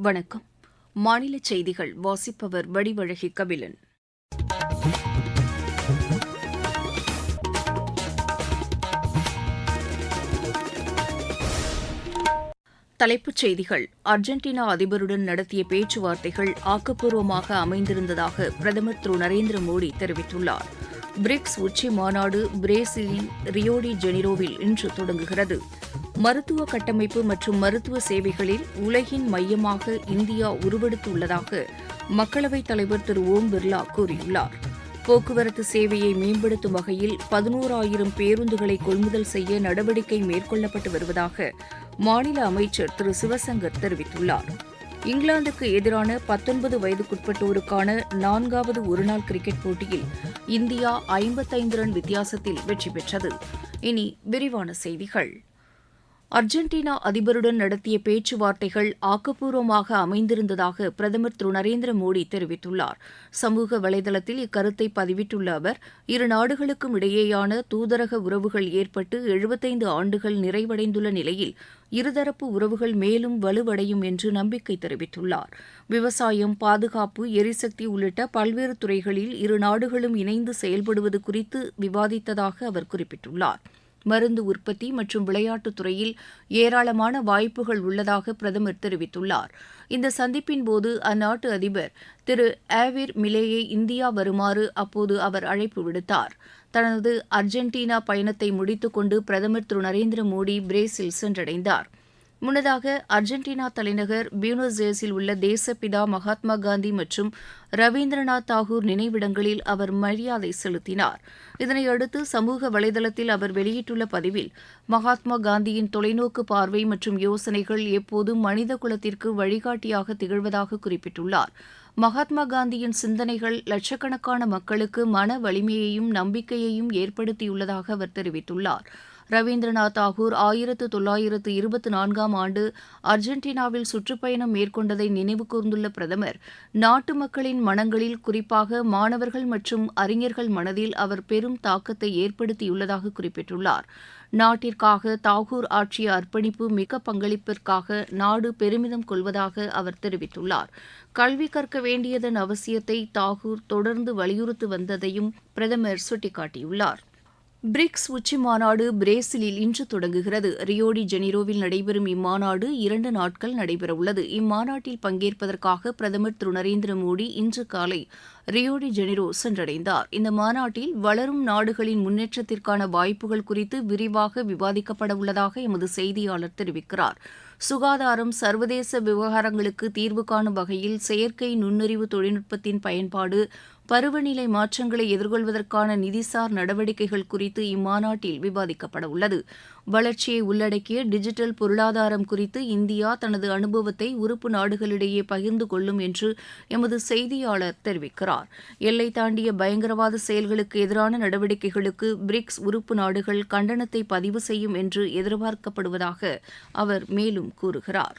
வணக்கம். மாநில செய்திகள் வாசிப்பவர் வடிவழகி கபிலன். தலைப்புச் செய்திகள். அர்ஜென்டினா அதிபருடன் நடத்திய பேச்சுவார்த்தைகள் ஆக்கப்பூர்வமாக அமைந்திருந்ததாக பிரதமர் திரு நரேந்திர மோடி தெரிவித்துள்ளார். பிரிக்ஸ் உச்சி மாநாடு பிரேசிலின் ரியோடி ஜெனிரோவில் இன்று தொடங்குகிறது. மருத்துவ கட்டமைப்பு மற்றும் மருத்துவ சேவைகளில் உலகின் மையமாக இந்தியா உருவெடுத்துள்ளதாக மக்களவைத் தலைவர் திரு ஓம் பிர்லா கூறியுள்ளார். போக்குவரத்து சேவையை மேம்படுத்தும் வகையில் பதினோராயிரம் பேருந்துகளை கொள்முதல் செய்ய நடவடிக்கை மேற்கொள்ளப்பட்டு வருவதாக மாநில அமைச்சர் திரு சிவசங்கர் தெரிவித்துள்ளார். இங்கிலாந்துக்கு எதிரான பத்தொன்பது வயதுக்குட்பட்டோருக்கான நான்காவது ஒருநாள் கிரிக்கெட் போட்டியில் இந்தியா ஐம்பத்தைந்து ரன் வித்தியாசத்தில் வெற்றி பெற்றது. இனி விரிவான செய்திகள். அர்ஜென்டினா அதிபருடன் நடத்திய பேச்சுவார்த்தைகள் ஆக்கப்பூர்வமாக அமைந்திருந்ததாக பிரதமர் திரு நரேந்திர மோடி தெரிவித்துள்ளார். சமூக வலைதளத்தில் இக்கருத்தை பதிவிட்டுள்ள அவர் இரு நாடுகளுக்கும் இடையேயான தூதரக உறவுகள் ஏற்பட்டு எழுபத்தைந்து ஆண்டுகள் நிறைவடைந்துள்ள நிலையில் இருதரப்பு உறவுகள் மேலும் வலுவடையும் என்று நம்பிக்கை தெரிவித்துள்ளார். விவசாயம் பாதுகாப்பு எரிசக்தி உள்ளிட்ட பல்வேறு துறைகளில் இரு நாடுகளும் இணைந்து செயல்படுவது குறித்து விவாதித்ததாக அவர் குறிப்பிட்டுள்ளார். மருந்து உற்பத்தி மற்றும் விளையாட்டுத் துறையில் ஏராளமான வாய்ப்புகள் உள்ளதாக பிரதமர் தெரிவித்துள்ளார். இந்த சந்திப்பின் போது அந்நாட்டு அதிபர் திரு ஆவிர் மிலேயை இந்தியா வருமாறு அப்போது அவர் அழைப்பு விடுத்தார். தனது அர்ஜென்டினா பயணத்தை முடித்துக்கொண்டு பிரதமர் திரு நரேந்திர மோடி பிரேசில் சென்றடைந்தார். முன்னதாக அர்ஜென்டினா தலைநகர் பியூனஸ் ஏர்ஸில் உள்ள தேசப்பிதா மகாத்மா காந்தி மற்றும் ரவீந்திரநாத் தாகூர் நினைவிடங்களில் அவர் மரியாதை செலுத்தினார். இதனையடுத்து சமூக வலைதளத்தில் அவர் வெளியிட்டுள்ள பதிவில் மகாத்மா காந்தியின் தொலைநோக்கு பார்வை மற்றும் யோசனைகள் எப்போதும் மனித குலத்திற்கு வழிகாட்டியாக திகழ்வதாக குறிப்பிட்டுள்ளார். மகாத்மா காந்தியின் சிந்தனைகள் லட்சக்கணக்கான மக்களுக்கு மன வலிமையையும் நம்பிக்கையையும் ஏற்படுத்தியுள்ளதாக அவர் தெரிவித்துள்ளார். ரவீந்திரநாத் தாகூர் ஆயிரத்து தொள்ளாயிரத்து இருபத்தி நான்காம் ஆண்டு அர்ஜென்டினாவில் சுற்றுப்பயணம் மேற்கொண்டதை நினைவு கூர்ந்துள்ள பிரதமர் நாட்டு மக்களின் மனங்களில் குறிப்பாக மாணவர்கள் மற்றும் அறிஞர்கள் மனதில் அவர் பெரும் தாக்கத்தை ஏற்படுத்தியுள்ளதாக குறிப்பிட்டுள்ளார். நாட்டிற்காக தாகூர் ஆற்றிய அர்ப்பணிப்பு மிக பங்களிப்பிற்காக நாடு பெருமிதம் கொள்வதாக அவர் தெரிவித்துள்ளார். கல்வி கற்க வேண்டியதன் அவசியத்தை தாகூர் தொடர்ந்து வலியுறுத்தி வந்ததையும் பிரதமர் சுட்டிக்காட்டியுள்ளார். பிரிக்ஸ் உச்சி மாநாடு பிரேசிலில் இன்று தொடங்குகிறது. ரியோடி ஜெனிரோவில் நடைபெறும் இம்மாநாடு இரண்டு நாட்கள் நடைபெறவுள்ளது. இம்மாநாட்டில் பங்கேற்பதற்காக பிரதமர் திரு நரேந்திர மோடி இன்று காலை ரியோடி ஜெனிரோ சென்றடைந்தார். இந்த மாநாட்டில் வளரும் நாடுகளின் முன்னேற்றத்திற்கான வாய்ப்புகள் குறித்து விரிவாக விவாதிக்கப்பட உள்ளதாக எமது செய்தியாளர் தெரிவிக்கிறார். சுகாதாரம் சர்வதேச விவகாரங்களுக்கு தீர்வு காணும் வகையில் செயற்கை நுண்ணறிவு தொழில்நுட்பத்தின் பயன்பாடு பருவநிலை மாற்றங்களை எதிர்கொள்வதற்கான நிதிசார் நடவடிக்கைகள் குறித்து இம்மாநாட்டில் விவாதிக்கப்பட உள்ளது. வளர்ச்சியை உள்ளடக்கிய டிஜிட்டல் பொருளாதாரம் குறித்து இந்தியா தனது அனுபவத்தை உறுப்பு நாடுகளிடையே பகிர்ந்து கொள்ளும் என்று எமது செய்தியாளர் தெரிவிக்கிறார். எல்லை தாண்டிய பயங்கரவாத செயல்களுக்கு எதிரான நடவடிக்கைகளுக்கு பிரிக்ஸ் உறுப்பு நாடுகள் கண்டனத்தை பதிவு செய்யும் என்று எதிர்பார்க்கப்படுவதாக அவர் மேலும் கூறுகிறார்.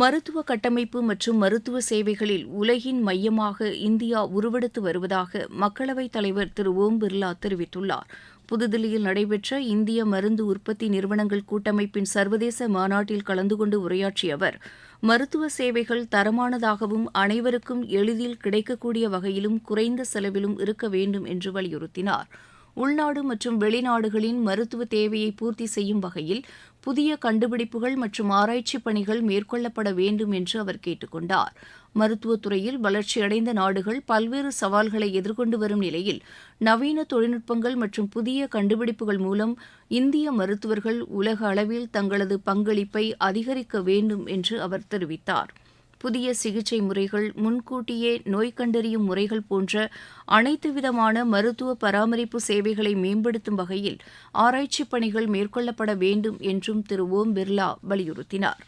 மருத்துவ கட்டமைப்பு மற்றும் மருத்துவ சேவைகளில் உலகின் மையமாக இந்தியா உருவெடுத்து வருவதாக மக்களவைத் தலைவர் திரு ஓம் பிர்லா தெரிவித்துள்ளார். புதுதில்லியில் நடைபெற்ற இந்திய மருந்து உற்பத்தி நிறுவனங்கள் கூட்டமைப்பின் சர்வதேச மாநாட்டில் கலந்து கொண்டு உரையாற்றிய அவர் மருத்துவ சேவைகள் தரமானதாகவும் அனைவருக்கும் எளிதில் கிடைக்கக்கூடிய வகையிலும் குறைந்த செலவிலும் இருக்க வேண்டும் என்று வலியுறுத்தினார். உள்நாடு மற்றும் வெளிநாடுகளின் மருத்துவ தேவையை பூர்த்தி செய்யும் வகையில் புதிய கண்டுபிடிப்புகள் மற்றும் ஆராய்ச்சி பணிகள் மேற்கொள்ளப்பட வேண்டும் என்று அவர் கேட்டுக் கொண்டார் மருத்துவத்துறையில் வளர்ச்சியடைந்த நாடுகள் பல்வேறு சவால்களை எதிர்கொண்டு வரும் நிலையில் நவீன தொழில்நுட்பங்கள் மற்றும் புதிய கண்டுபிடிப்புகள் மூலம் இந்திய மருத்துவர்கள் உலக அளவில் தங்களது பங்களிப்பை அதிகரிக்க வேண்டும் என்று அவர் தெரிவித்தார். புதிய சிகிச்சை முறைகள் முன்கூட்டியே நோய் கண்டறியும் முறைகள் போன்ற அனைத்து விதமான மருத்துவ பராமரிப்பு சேவைகளை மேம்படுத்தும் வகையில் ஆராய்ச்சிப் பணிகள் மேற்கொள்ளப்பட வேண்டும் என்றும் திரு ஓம் பிர்லா வலியுறுத்தினார்.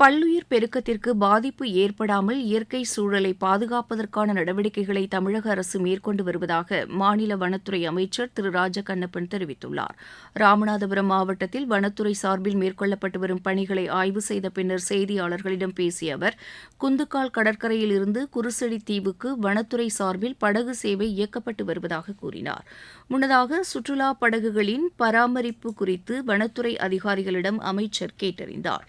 பல்லுயிர் பெருக்கத்திற்கு பாதிப்பு ஏற்படாமல் இயற்கை சூழலை பாதுகாப்பதற்கான நடவடிக்கைகளை தமிழக அரசு மேற்கொண்டு வருவதாக மாநில வனத்துறை அமைச்சர் திரு ராஜகண்ணப்பன் தெரிவித்துள்ளார். ராமநாதபுரம் மாவட்டத்தில் வனத்துறை சார்பில் மேற்கொள்ளப்பட்டு வரும் பணிகளை ஆய்வு செய்த பின்னர் செய்தியாளர்களிடம் பேசிய அவர் குந்துக்கால் கடற்கரையில் இருந்து குருசெடி தீவுக்கு வனத்துறை சார்பில் படகு சேவை இயக்கப்பட்டு வருவதாக கூறினார். முன்னதாக சுற்றுலா படகுகளின் பராமரிப்பு குறித்து வனத்துறை அதிகாரிகளிடம் அமைச்சர் கேட்டறிந்தார்.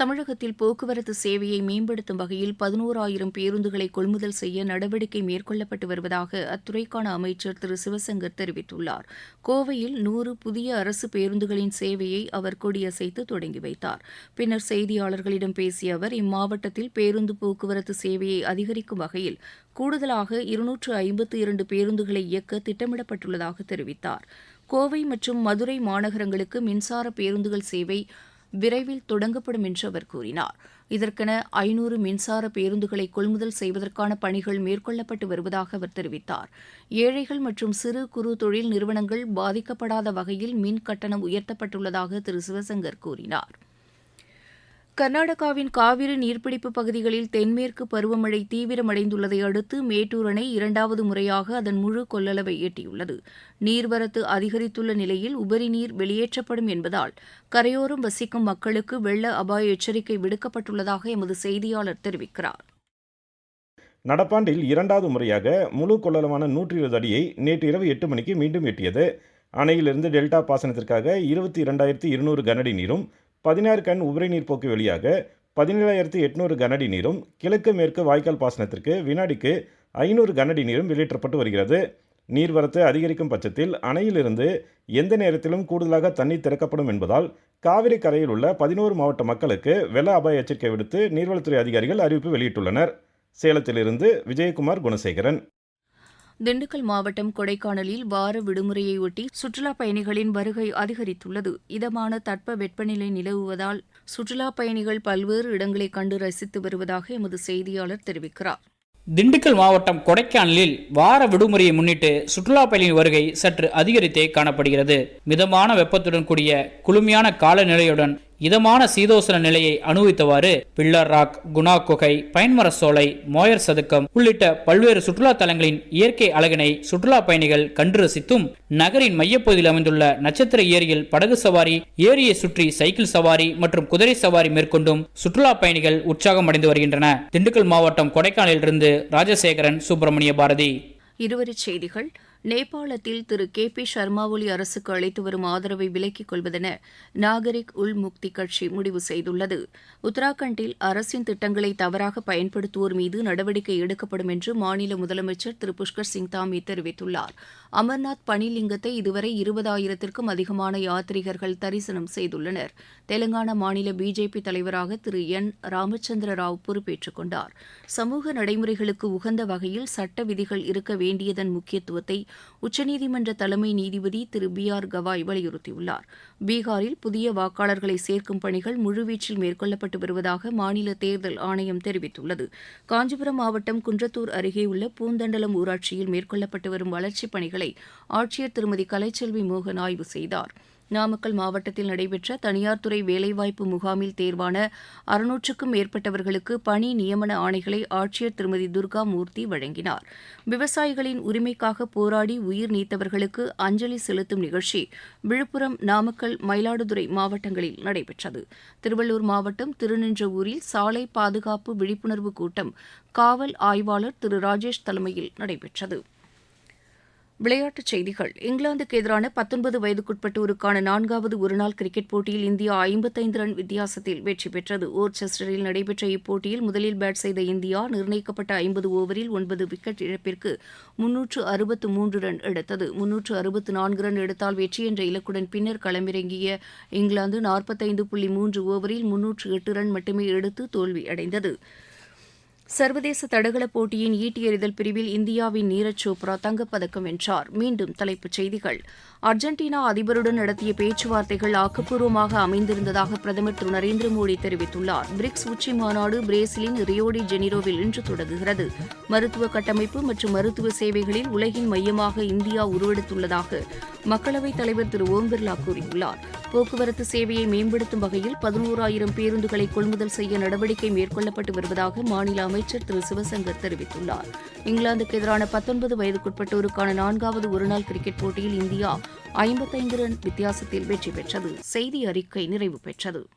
தமிழகத்தில் போக்குவரத்து சேவையை மேம்படுத்தும் வகையில் பதினோராயிரம் பேருந்துகளை கொள்முதல் செய்ய நடவடிக்கை மேற்கொள்ளப்பட்டு வருவதாக அத்துறைக்கான அமைச்சர் திரு. சிவசங்கர் தெரிவித்துள்ளார். கோவையில் நூறு புதிய அரசு பேருந்துகளின் சேவையை அவர் கொடியசைத்து தொடங்கி வைத்தார். பின்னர் செய்தியாளர்களிடம் பேசிய அவர் இம்மாவட்டத்தில் பேருந்து போக்குவரத்து சேவையை அதிகரிக்கும் வகையில் கூடுதலாக இருநூற்று ஐம்பத்து இரண்டு பேருந்துகளை இயக்க திட்டமிடப்பட்டுள்ளதாக தெரிவித்தார். கோவை மற்றும் மதுரை மாநகரங்களுக்கு மின்சார பேருந்துகள் சேவை விரைவில் தொடங்கப்படும் என்று அவர் கூறினார். இதற்கென ஐநூறு மின்சார பேருந்துகளை கொள்முதல் செய்வதற்கான பணிகள் மேற்கொள்ளப்பட்டு வருவதாக அவர் தெரிவித்தார். ஏழைகள் மற்றும் சிறு குறு தொழில் நிறுவனங்கள் பாதிக்கப்படாத வகையில் மின் கட்டணம் உயர்த்தப்பட்டுள்ளதாக திரு சிவசங்கர் கூறினார். கர்நாடகாவின் காவிரி நீர்பிடிப்பு பகுதிகளில் தென்மேற்கு பருவமழை தீவிரமடைந்துள்ளதை அடுத்து மேட்டூர் அணை இரண்டாவது முறையாக அதன் முழு கொள்ளளவை எட்டியுள்ளது. நீர்வரத்து அதிகரித்துள்ள நிலையில் உபரி நீர் வெளியேற்றப்படும் என்பதால் கரையோரம் வசிக்கும் மக்களுக்கு வெள்ள அபாய எச்சரிக்கை விடுக்கப்பட்டுள்ளதாக எமது செய்தியாளர் தெரிவிக்கிறார். நடப்பாண்டில் இரண்டாவது முறையாக முழு கொள்ளளவான நூற்றி இருபது அடியை நேற்று இரவு எட்டு மணிக்கு மீண்டும் எட்டியது. அணையிலிருந்து டெல்டா பாசனத்திற்காக இருபத்தி இரண்டாயிரத்தி இருநூறு கனஅடி நீரும் பதினாறு கண் உபரி நீர் போக்கு வழியாக பதினேழாயிரத்து எட்நூறு கனடி நீரும் கிழக்கு மேற்கு வாய்க்கால் பாசனத்திற்கு வினாடிக்கு ஐநூறு கனடி நீரும் வெளியேற்றப்பட்டு வருகிறது. நீர்வரத்து அதிகரிக்கும் பட்சத்தில் அணையிலிருந்து எந்த நேரத்திலும் கூடுதலாக தண்ணீர் திறக்கப்படும் என்பதால் காவிரி கரையில் உள்ள பதினோரு மாவட்ட மக்களுக்கு வெள்ள அபாய எச்சரிக்கை விடுத்து நீர்வளத்துறை அதிகாரிகள் அறிவிப்பு வெளியிட்டுள்ளனர். சேலத்திலிருந்து விஜயகுமார் குணசேகரன். திண்டுக்கல் மாவட்டம் கொடைக்கானலில் வார விடுமுறையையொட்டி சுற்றுலாப் பயணிகளின் வருகை அதிகரித்துள்ளது. இதமான தட்ப வெப்பநிலை நிலவுவதால் சுற்றுலாப் பயணிகள் பல்வேறு இடங்களை கண்டு ரசித்து வருவதாக எமது செய்தியாளர் தெரிவிக்கிறார். திண்டுக்கல் மாவட்டம் கொடைக்கானலில் வார விடுமுறையை முன்னிட்டு சுற்றுலா பயணியின் வருகை சற்று அதிகரித்தே காணப்படுகிறது. மிதமான வெப்பத்துடன் கூடிய குளுமையான காலநிலையுடன் இதமான சீதோசன நிலையை அனுபவித்தவாறு பில்லர் ராக் குணா குகை பயன்மர சோலை மோயர் சதுக்கம் உள்ளிட்ட பல்வேறு சுற்றுலா தலங்களின் இயற்கை அழகினை சுற்றுலா பயணிகள் கண்டு ரசித்தும் நகரின் மையப்பகுதியில் அமைந்துள்ள நட்சத்திர ஏரியில் படகு சவாரி ஏரியை சுற்றி சைக்கிள் சவாரி மற்றும் குதிரை சவாரி மேற்கொண்டும் சுற்றுலா பயணிகள் உற்சாகம் அடைந்து வருகின்றன. திண்டுக்கல் மாவட்டம் கொடைக்கானலிலிருந்து ராஜசேகரன் சுப்பிரமணிய பாரதி. இருவரி செய்திகள். நேபாளத்தில் திரு கே பி சர்மா ஒலி அரசுக்கு அளித்து வரும் ஆதரவை விலக்கிக் கொள்வதென நாகரிக் உள் முக்தி கட்சி முடிவு செய்துள்ளது. உத்தராகண்டில் அரசின் திட்டங்களை தவறாக பயன்படுத்துவோர் மீது நடவடிக்கை எடுக்கப்படும் என்று மாநில முதலமைச்சர் திரு புஷ்கர் சிங் தாமி தெரிவித்துள்ளார். அமர்நாத் பனிலிங்கத்தை இதுவரை இருபதாயிரத்திற்கும் அதிகமான யாத்ரீகர்கள் தரிசனம் செய்துள்ளனர். தெலங்கானா மாநில பிஜேபி தலைவராக திரு என் ராமச்சந்திர ராவ் பொறுப்பேற்றுக் கொண்டார். சமூக நடைமுறைகளுக்கு உகந்த வகையில் சட்ட விதிகள் இருக்க வேண்டியதன் முக்கியத்துவத்தை உச்சநீதிமன்ற தலைமை நீதிபதி திரு பி ஆர் கவாய் வலியுறுத்தியுள்ளார். பீகாரில் புதிய வாக்காளர்களை சேர்க்கும் பணிகள் முழுவீச்சில் மேற்கொள்ளப்பட்டு வருவதாக மாநில தேர்தல் ஆணையம் தெரிவித்துள்ளது. காஞ்சிபுரம் மாவட்டம் குன்றத்தூர் அருகே உள்ள பூந்தண்டலம் ஊராட்சியில் மேற்கொள்ளப்பட்டு வரும் வளர்ச்சிப் பணிகளை ஆட்சியர் திருமதி கலைச்செல்வி மோகன் ஆய்வு செய்தார். நாமக்கல் மாவட்டத்தில் நடைபெற்ற தனியார் துறை வேலைவாய்ப்பு முகாமில் தேர்வான அறுநூற்றுக்கும் மேற்பட்டவர்களுக்கு பணி நியமன ஆணைகளை ஆட்சியர் திருமதி துர்கா மூர்த்தி வழங்கினார். விவசாயிகளின் உரிமைக்காக போராடி உயிர் நீத்தவர்களுக்கு அஞ்சலி செலுத்தும் நிகழ்ச்சி விழுப்புரம் நாமக்கல் மயிலாடுதுறை மாவட்டங்களில் நடைபெற்றது. திருவள்ளூர் மாவட்டம் திருநின்றவூரில் சாலை பாதுகாப்பு விழிப்புணர்வு கூட்டம் காவல் ஆய்வாளர் திரு. ராஜேஷ் தலைமையில் நடைபெற்றது. விளையாட்டுச் செய்திகள். இங்கிலாந்துக்கு எதிரான பத்தொன்பது வயதுக்குட்பட்டோருக்கான நான்காவது ஒருநாள் கிரிக்கெட் போட்டியில் இந்தியா ஐம்பத்தைந்து ரன் வித்தியாசத்தில் வெற்றி பெற்றது. ஓர்செஸ்டரில் நடைபெற்ற இப்போட்டியில் முதலில் பேட் செய்த இந்தியா நிர்ணயிக்கப்பட்ட ஐம்பது ஓவரில் ஒன்பது விக்கெட் இழப்பிற்கு முன்னூற்று அறுபத்து மூன்று ரன் எடுத்தது. முன்னூற்று அறுபத்து நான்கு ரன் எடுத்தால் வெற்றி என்ற இலக்குடன் பின்னர் களமிறங்கிய இங்கிலாந்து நாற்பத்தைந்து புள்ளி மூன்று ஓவரில் முன்னூற்று எட்டு ரன் மட்டுமே எடுத்து தோல்வியடைந்தது. சர்வதேச தடகள போட்டியின் ஈட்டி எறிதல் பிரிவில் இந்தியாவின் நீரஜ் சோப்ரா தங்கப்பதக்கம் வென்றார். மீண்டும் தலைப்புச் செய்திகள். அர்ஜென்டினா அதிபருடன் நடத்திய பேச்சுவார்த்தைகள் ஆக்கப்பூர்வமாக அமைந்திருந்ததாக பிரதமர் திரு. நரேந்திர மோடி தெரிவித்துள்ளார். பிரிக்ஸ் உச்சி மாநாடு பிரேசிலின் ரியோடி ஜெனிரோவில் இன்று தொடங்குகிறது. மருத்துவ கட்டமைப்பு மற்றும் மருத்துவ சேவைகளில் உலகின் மையமாக இந்தியா உருவெடுத்துள்ளதாக மக்களவைத் தலைவர் திரு. ஓம் பிர்லா கூறியுள்ளார். போக்குவரத்து சேவையை மேம்படுத்தும் வகையில் பதினோராயிரம் பேருந்துகளை கொள்முதல் செய்ய நடவடிக்கை மேற்கொள்ளப்பட்டு வருவதாக மாநில அமைச்சர் திரு. சிவசங்கர் தெரிவித்துள்ளார். இங்கிலாந்துக்கு எதிரான பத்தொன்பது வயதுக்குட்பட்டோருக்கான நான்காவது ஒருநாள் கிரிக்கெட் போட்டியில் இந்தியா ஐம்பத்தைந்து ரன் வித்தியாசத்தில் வெற்றி பெற்றது. செய்தி அறிக்கை நிறைவு பெற்றது.